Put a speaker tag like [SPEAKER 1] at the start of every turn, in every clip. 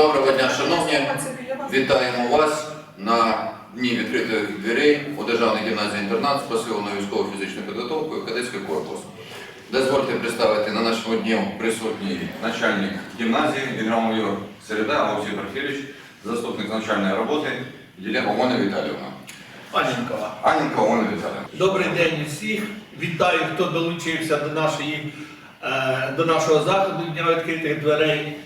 [SPEAKER 1] Доброго дня, шановні. Вітаємо вас на дні відкритих дверей у Державній гімназії інтернат з посиленою військово-фізичною підготовкою кадетський корпус. Дозвольте представити на нашому дні присутній начальник гімназії, генерал-майор Середа Олексій Парфілович, заступник навчальної роботи Єлена Олена Віталіївна.
[SPEAKER 2] Паненкова.
[SPEAKER 1] Анінка Олена Віталіївна.
[SPEAKER 2] Добрий день усіх. Вітаю, хто долучився до нашої е, до нашого заходу Дня відкритих дверей.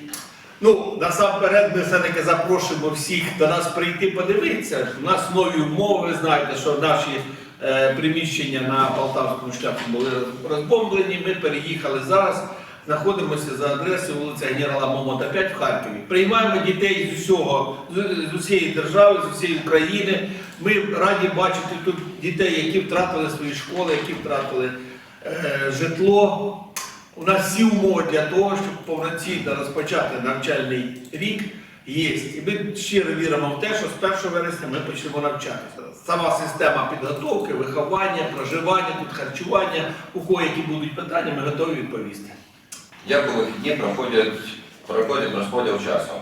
[SPEAKER 2] Ну, насамперед, ми все-таки запрошуємо всіх до нас прийти подивитися. У нас нові умови, ви знаєте, що наші е, приміщення на Полтавському шляху були розбомблені. Ми переїхали зараз. Знаходимося за адресою вулиця Генерала Момота 5 в Харкові. Приймаємо дітей з усього, з усієї держави, з усієї України. Ми раді бачити тут дітей, які втратили свої школи, які втратили е, житло. У нас всі умови для того, щоб повноцінно розпочати навчальний рік є. І ми щиро віримо в те, що з 1 вересня ми почнемо навчатися. Сама система підготовки, виховання, проживання, тут харчування, у кого які будуть питання, ми готові відповісти.
[SPEAKER 1] Як у вихідні проходять, проходять розподіл часу?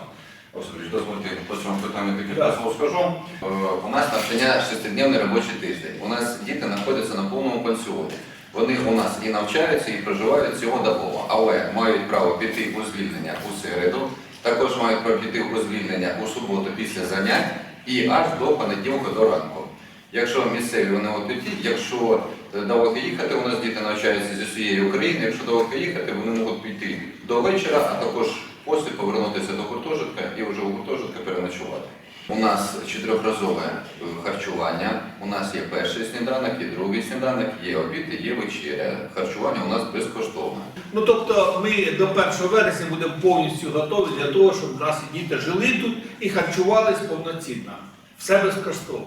[SPEAKER 1] Особливо, дозвольте по цьому питанню декілька слов скажу. Е, У нас навчання шестидневний робочий тиждень. У нас діти знаходяться на повному пансіоні. Вони у нас і навчаються, і проживають цього цілодобово, але мають право піти у звільнення у середу, також мають право піти у звільнення у суботу після занять і аж до понеділка до ранку. Якщо місцеві вони от якщо е, далеко їхати, у нас діти навчаються зі всієї України, якщо далеко їхати, вони можуть піти до вечора, а також після повернутися до гуртожитка і вже у гуртожитка переночувати. У нас чотирьохразове харчування. У нас є перший сніданок і другий сніданок, є обід є вечеря. Харчування у нас безкоштовне.
[SPEAKER 2] Ну тобто ми до 1 вересня будемо повністю готові для того, щоб наші діти жили тут і харчувались повноцінно. Все безкоштовно.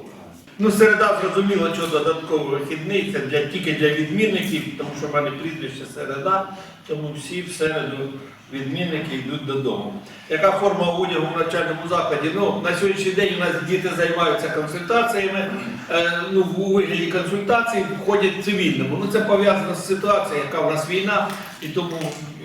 [SPEAKER 2] Ну, середа зрозуміло, що додатковий вихідний, це для, тільки для відмінників, тому що в мене прізвище середа, тому всі в середу відмінники йдуть додому. Яка форма одягу в навчальному закладі? Ну, на сьогоднішній день у нас діти займаються консультаціями, е, ну, у вигляді консультацій входять цивільному. Ну, це пов'язано з ситуацією, яка в нас війна, і тому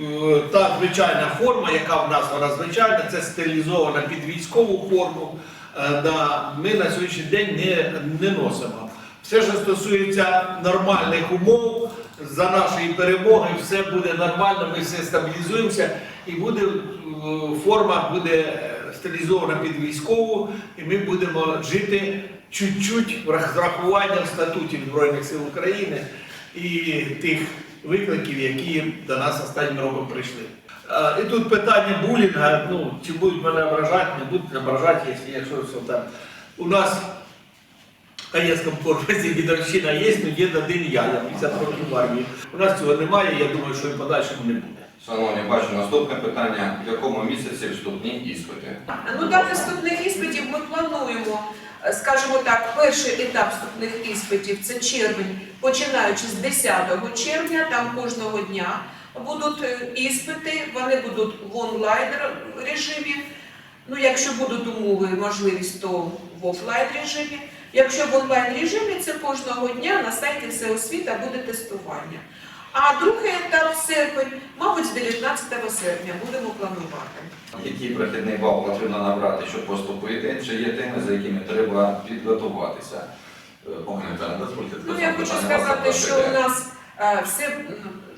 [SPEAKER 2] е, та звичайна форма, яка в нас вона звичайна, це стерилізована під військову форму. Е, да, ми на сьогоднішній день не, не носимо. Все, що стосується нормальних умов за нашої перемоги, все буде нормально, ми все стабілізуємося і буде е, форма буде е, стилізована під військову, і ми будемо жити чуть-чуть з врахуванням статутів Збройних сил України і тих викликів, які до нас останнім роком прийшли. Е, І тут питання булінга, ну, чи будуть мене ображати, не будуть ображати, якщо, якщо так. У нас в Каєцькому корпусі дідовщина є, але є один я, я 50 років в армії. У нас цього немає, я думаю, що і подальшому не буде.
[SPEAKER 1] Шановні, бачу наступне питання. В якому місяці вступні іспити?
[SPEAKER 3] Ну, до наступних іспитів ми плануємо, е, скажімо так, перший етап вступних іспитів це червень, починаючи з 10 червня, там кожного дня будуть е, іспити, вони будуть в онлайн режимі. Ну, якщо будуть умови, можливість, то в офлайн режимі. Якщо в онлайн режимі, це кожного дня на сайті Всеосвіта буде тестування. А другий етап серпень, мабуть, з 19 серпня будемо планувати.
[SPEAKER 1] Який прохідний бал потрібно набрати, щоб поступити? Чи є теми, за якими треба підготуватися? Е, дозвольте
[SPEAKER 3] Ну, я хочу сказати, що у нас е, все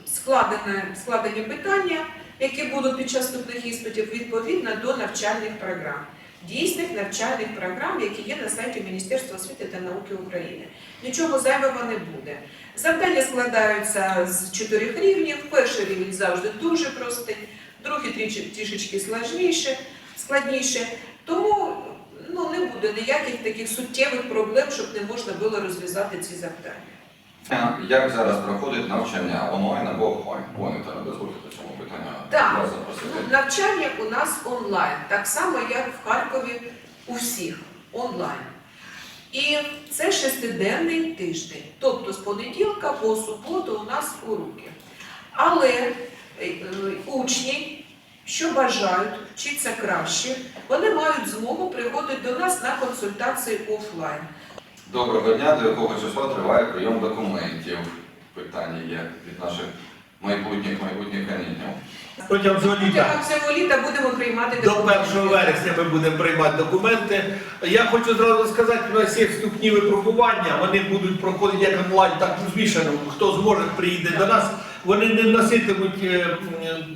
[SPEAKER 3] складене, складені питання, які будуть під час вступних іспитів відповідно до навчальних програм. Дійсних навчальних програм, які є на сайті Міністерства освіти та науки України. Нічого зайвого не буде. Завдання складаються з чотирьох рівнів. Перший рівень завжди дуже простий, другий трішечки складніше, складніше. Тому ну, не буде ніяких таких суттєвих проблем, щоб не можна було розв'язати ці завдання.
[SPEAKER 1] Як зараз проходить навчання онлайн або офлайн? Пане дозвольте по цьому питанню
[SPEAKER 3] Так.
[SPEAKER 1] вас
[SPEAKER 3] Ну, навчання у нас онлайн, так само як в Харкові у всіх онлайн. І це шестиденний тиждень, тобто з понеділка по суботу у нас уроки. Але е, учні, що бажають вчитися краще, вони мають змогу приходити до нас на консультації офлайн.
[SPEAKER 1] Доброго дня, до якого числа триває прийом документів? Питання є від наших майбутніх майбутніх канінів.
[SPEAKER 2] Протягом цього літа.
[SPEAKER 3] Протягом цього літа будемо приймати
[SPEAKER 2] До
[SPEAKER 3] документи.
[SPEAKER 2] 1 вересня ми будемо приймати документи. Я хочу зразу сказати, у нас є вступні випробування, вони будуть проходити як онлайн, так і змішано. Хто зможе, приїде до нас. Вони не носитимуть е,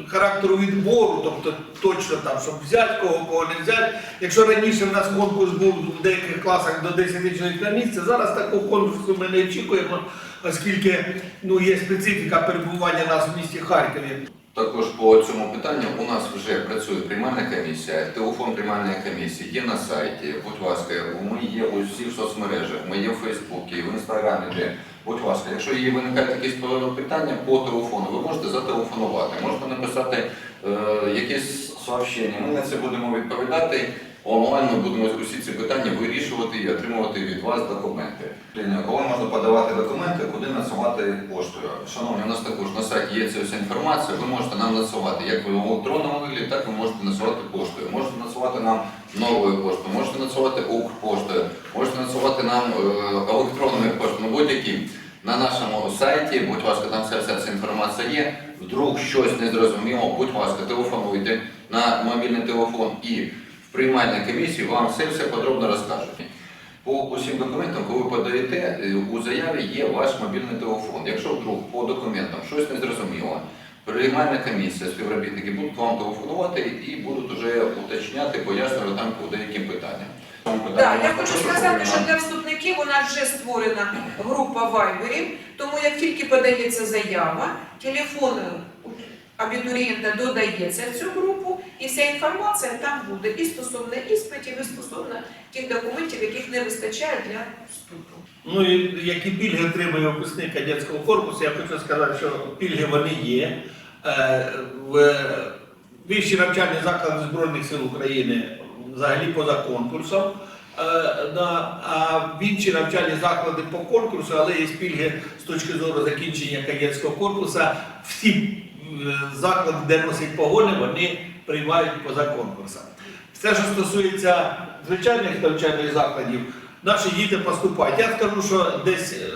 [SPEAKER 2] характеру відбору, тобто точно там, щоб взяти кого, кого не взяти. Якщо раніше в нас конкурс був в деяких класах до 10 чоловік на місце, зараз такого конкурсу ми не очікуємо, оскільки ну, є специфіка перебування нас в місті Харкові.
[SPEAKER 1] Також по цьому питанню у нас вже працює приймальна комісія, телефон приймальної комісії є на сайті. Будь ласка, ми є у всіх соцмережах, ми є в Фейсбуці, в Інстаграмі. Де. Будь ласка, якщо є виникають якісь питання по телефону, ви можете зателефонувати, можете написати е, якісь сообщення. Ми на це будемо відповідати. Онлайн ми будемо усі ці питання вирішувати і отримувати від вас документи. Коли можна подавати документи, куди надсилати поштою? Шановні, у нас також на сайті є ця вся інформація. Ви можете нам надсилати як в електронному вигляді, так ви можете надсилати поштою. Можете надсилати нам новою поштою, можете надсилати Укрпоштою, можете надсилати нам е, електронною поштою, будь-яким. На нашому сайті, будь ласка, там вся, вся ця інформація є. Вдруг щось не зрозуміло, будь ласка, телефонуйте на мобільний телефон і в приймальній комісії вам все все подробно розкажуть. По усім документам, коли ви подаєте, е, у заяві є ваш мобільний телефон. Якщо вдруг по документам щось не зрозуміло, приймальна комісія, співробітники будуть вам телефонувати і будуть вже уточняти, пояснювати там по деяким питанням.
[SPEAKER 3] Так, я хочу сказати, що для вступників у нас вже створена група вайберів, тому як тільки подається заява, телефон абітурієнта додається в цю групу, і вся інформація там буде і стосовно іспитів, і стосовно тих документів, яких не вистачає для вступу.
[SPEAKER 2] Ну і які пільги отримує випускник кадетського корпусу, я хочу сказати, що пільги вони є. Е, В вищі навчальні заклади Збройних сил України взагалі поза конкурсом. Е, А в інші навчальні заклади по конкурсу, але є пільги з точки зору закінчення кадетського корпусу. Всі заклади, де носять погони, вони приймають поза конкурсом. Все, що стосується звичайних навчальних закладів, наші діти поступають. Я скажу, що десь е,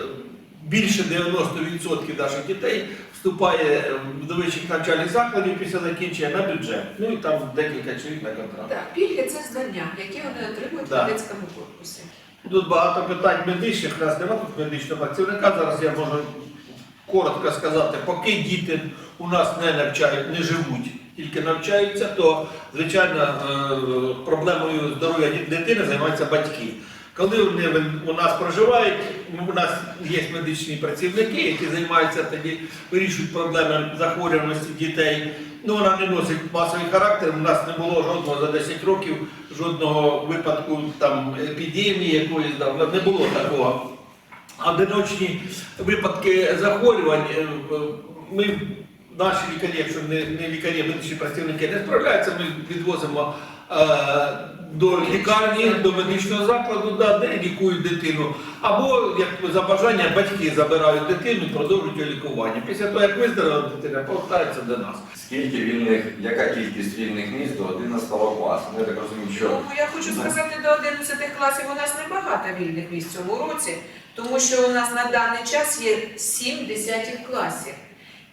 [SPEAKER 2] більше 90% наших дітей вступає е, до вищих навчальних закладів після закінчення на бюджет. Ну і там декілька чоловік на контракт.
[SPEAKER 3] Так, пільги це знання, які вони отримують в кадетському корпусі.
[SPEAKER 2] Тут багато питань медичних, у нас немає тут медичного працівника. Зараз я можу коротко сказати, поки діти у нас не навчають, не живуть, тільки навчаються, то звичайно е, проблемою здоров'я дитини займаються батьки. Коли вони у нас проживають, у нас є медичні працівники, які займаються тоді, вирішують проблеми захворюваності дітей. Ну, вона не носить масовий характер. У нас не було жодного за 10 років, жодного випадку там епідемії якоїсь, да, не було такого. Одиночні випадки захворювань, е, ми, наші лікарі, якщо не, не лікарі, медичні працівники не справляються, ми відвозимо до лікарні, до медичного закладу, да, де лікують дитину. Або, як за бажання, батьки забирають дитину і продовжують її лікування. Після того, як виздоровила дитина, повертається до нас.
[SPEAKER 1] Скільки вільних, яка кількість вільних місць до 11 класу? Ну, Я так розумію, що
[SPEAKER 3] Ну, я хочу сказати, до 11 класів у нас небагато вільних місць цьому році, тому що у нас на даний час є 7 10 класів.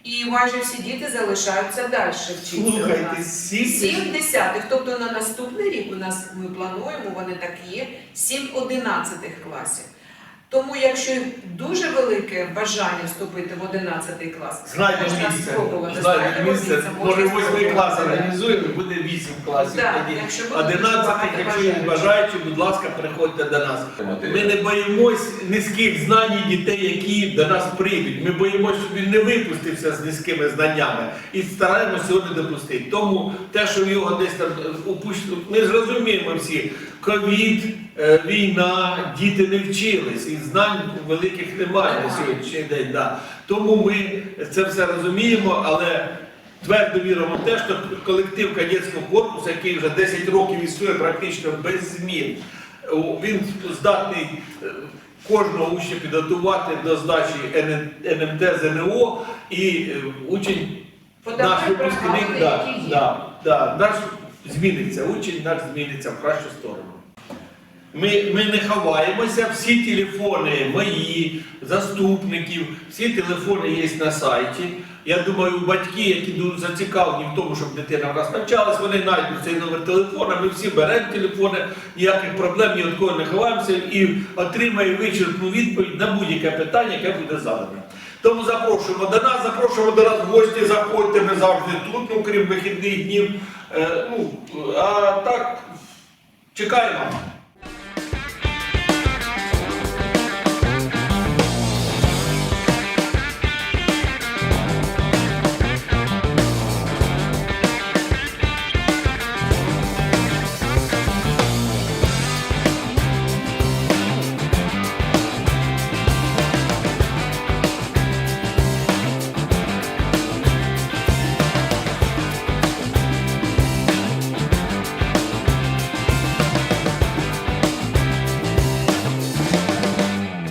[SPEAKER 3] І майже всі діти залишаються далі вчитися. у
[SPEAKER 2] Слухайте,
[SPEAKER 3] нас.
[SPEAKER 2] сім
[SPEAKER 3] 7 десятих, тобто на наступний рік у нас ми плануємо, вони так є, сім одинадцятих класів. Тому, якщо дуже велике бажання вступити в 11 клас,
[SPEAKER 2] Знайдемо
[SPEAKER 3] можна
[SPEAKER 2] місце.
[SPEAKER 3] спробувати.
[SPEAKER 2] Знайдемо місце. Може,
[SPEAKER 3] можна
[SPEAKER 2] восьмий клас організуємо, буде вісім класів.
[SPEAKER 3] Так,
[SPEAKER 2] тоді.
[SPEAKER 3] якщо буде
[SPEAKER 2] 11,
[SPEAKER 3] багато
[SPEAKER 2] якщо є
[SPEAKER 3] бажаючих.
[SPEAKER 2] бажаючі, будь ласка, приходьте до нас. Ми не боїмось низьких знань дітей, які до нас прийдуть. Ми боїмося, щоб він не випустився з низькими знаннями і стараємося його не допустити. Тому те, що його десь там упущено, ми зрозуміємо всі. Ковід, е, війна, діти не вчились, і знань великих немає на сьогоднішній день. Да. Тому ми це все розуміємо, але твердо віримо в те, що колектив кадетського корпусу, який вже 10 років існує практично без змін, він здатний е, кожного учня підготувати до здачі НМТ ЗНО і е, учень наш випускник да, да, да, наш зміниться, учень наш зміниться в кращу сторону. Ми, ми не ховаємося, всі телефони мої, заступників, всі телефони є на сайті. Я думаю, батьки, які зацікавлені в тому, щоб дитина в нас навчалась, вони знайдуть цей номер телефона, ми всі беремо телефони, ніяких проблем ні від кого не ховаємося і отримаємо вичерпну відповідь на будь-яке питання, яке буде задане. Тому запрошуємо до нас, запрошуємо до нас в гості, заходьте, ми завжди тут, ну крім вихідних днів. Е, ну, а так, чекаємо.